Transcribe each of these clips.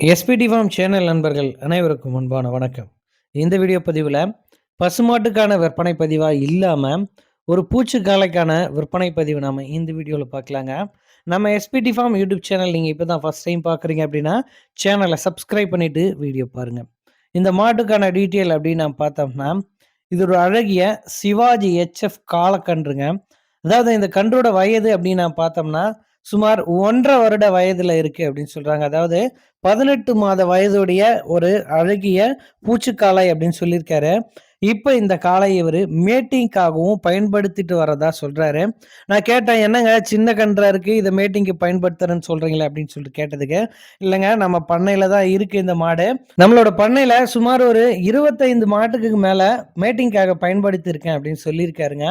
SPD form channel நண்பர்கள் அனைவருக்கும் முன்பான வணக்கம். இந்த வீடியோ பதிவில் பசுமாட்டுக்கான விற்பனை பதிவாக இல்லாமல் ஒரு பூச்சிக்காலைக்கான விற்பனை பதிவு நாம் இந்த வீடியோவில் பார்க்கலாங்க நம்ம எஸ்பிடி ஃபார்ம் யூடியூப் சேனல் நீங்கள் இப்போ தான் ஃபஸ்ட் டைம் பார்க்குறீங்க அப்படின்னா சேனலை சப்ஸ்கிரைப் பண்ணிவிட்டு வீடியோ பாருங்கள் இந்த மாட்டுக்கான டீட்டெயில் அப்படின்னு நாம் பார்த்தோம்னா இது ஒரு அழகிய சிவாஜி ஹெச்எஃப் காலக்கன்றுங்க. அதாவது இந்த கன்றோட வயது அப்படின்னு நான் பார்த்தோம்னா சுமார் ஒன்றரை வருட வயதுல இருக்கு அப்படின்னு சொல்றாங்க. அதாவது பதினெட்டு மாத வயதுடைய ஒரு அழகிய பூச்சிக்காலை அப்படின்னு சொல்லியிருக்காரு. இப்போ இந்த காலை இவர் மேட்டிங்காகவும் பயன்படுத்திட்டு வரதா சொல்கிறாரு நான் கேட்டேன் என்னங்க சின்ன கன்றா இருக்குது இதை மீட்டிங்க்கு பயன்படுத்துறேன்னு சொல்கிறீங்களே அப்படின்னு சொல்லிட்டு கேட்டதுக்கு இல்லைங்க நம்ம பண்ணையில் தான் இருக்குது இந்த மாடு. நம்மளோட பண்ணையில் சுமார் ஒரு இருபத்தைந்து மாட்டுக்கு மேலே மேட்டிங்காக பயன்படுத்தியிருக்கேன் அப்படின்னு சொல்லியிருக்காருங்க.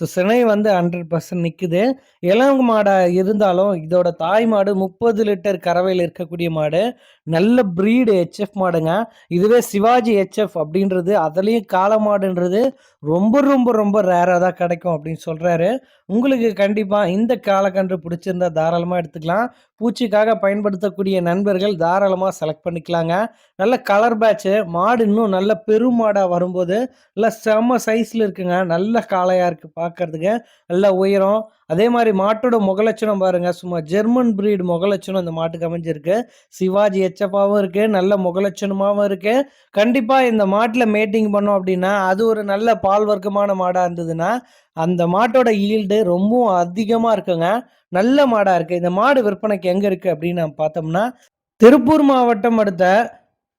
ஸோ சினை வந்து ஹண்ட்ரட் பர்சன்ட் நிற்குது இளங்கு மாடாக இருந்தாலும் இதோட தாய் மாடு முப்பது லிட்டர் கறவையில் இருக்கக்கூடிய மாடு நல்ல ப்ரீடு ஹெச்எஃப் மாடுங்க. இதுவே சிவாஜி ஹெச்எஃப் அப்படின்றது அதுலேயும் கால மாடுன்றது ரொம்ப ரொம்ப ரொம்ப ரேராக தான் கிடைக்கும் அப்படின்னு சொல்கிறாரு உங்களுக்கு கண்டிப்பாக இந்த காலக்கன்று பிடிச்சிருந்தா தாராளமாக எடுத்துக்கலாம். பூச்சிக்காக பயன்படுத்தக்கூடிய நண்பர்கள் தாராளமாக செலக்ட் பண்ணிக்கலாங்க. நல்ல கலர் பேட்ச்சு மாடு இன்னும் நல்ல பெரும் மாடாக வரும்போது நல்ல செம்ம சைஸில் இருக்குங்க. நல்ல காளையாக இருக்குது பார்க்கறதுக்கு நல்ல உயரம். அதே மாதிரி மாட்டோட முகலட்சணம் பாருங்க. சும்மா ஜெர்மன் பிரீடு முகலட்சணம் இந்த மாட்டுக்கு அமைஞ்சிருக்கு. சிவாஜி எச்சப்பாவும் இருக்குது நல்ல முகலட்சணமாகவும் இருக்குது கண்டிப்பாக இந்த மாட்டில் மேட்டிங் பண்ணோம் அப்படின்னா அது ஒரு நல்ல பால் வர்க்கமான மாடாக இருந்ததுன்னா அந்த மாட்டோட ஈல்டு ரொம்பவும் அதிகமாக இருக்குங்க. நல்ல மாடாக இருக்குது இந்த மாடு விற்பனைக்கு எங்கே இருக்குது அப்படின்னு நம்ம பார்த்தோம்னா திருப்பூர் மாவட்டம் அடுத்த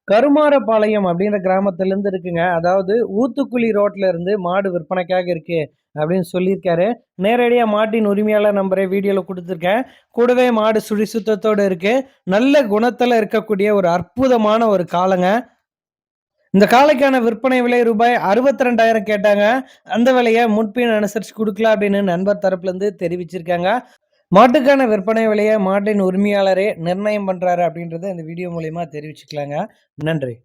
கருமாரபாளையம் அப்படின்ற கிராமத்துலேருந்து இருக்குங்க. அதாவது ஊத்துக்குழி ரோட்டில் இருந்து மாடு விற்பனைக்காக இருக்குது அப்படின்னு சொல்லியிருக்காரு. நேரடியாக மாட்டின் உரிமையாளர் நம்பரை வீடியோவில் கொடுத்துருக்கேன். கூடவே மாடு சுழி சுத்தத்தோடு இருக்குது நல்ல குணத்தில் இருக்கக்கூடிய ஒரு அற்புதமான ஒரு காலங்க இந்த காலைக்கான விற்பனை விலை ரூபாய் அறுபத்தி ரெண்டாயிரம் கேட்டாங்க. அந்த விலையை முன்பின் அனுசரித்து கொடுக்கலாம் அப்படின்னு நண்பர் தரப்புலேருந்து தெரிவிச்சிருக்காங்க. மாட்டுக்கான விற்பனை விலையை மாட்டின் உரிமையாளரே நிர்ணயம் பண்ணுறாரு அப்படின்றத இந்த வீடியோ மூலயமா தெரிவிச்சுக்கலாங்க. நன்றி.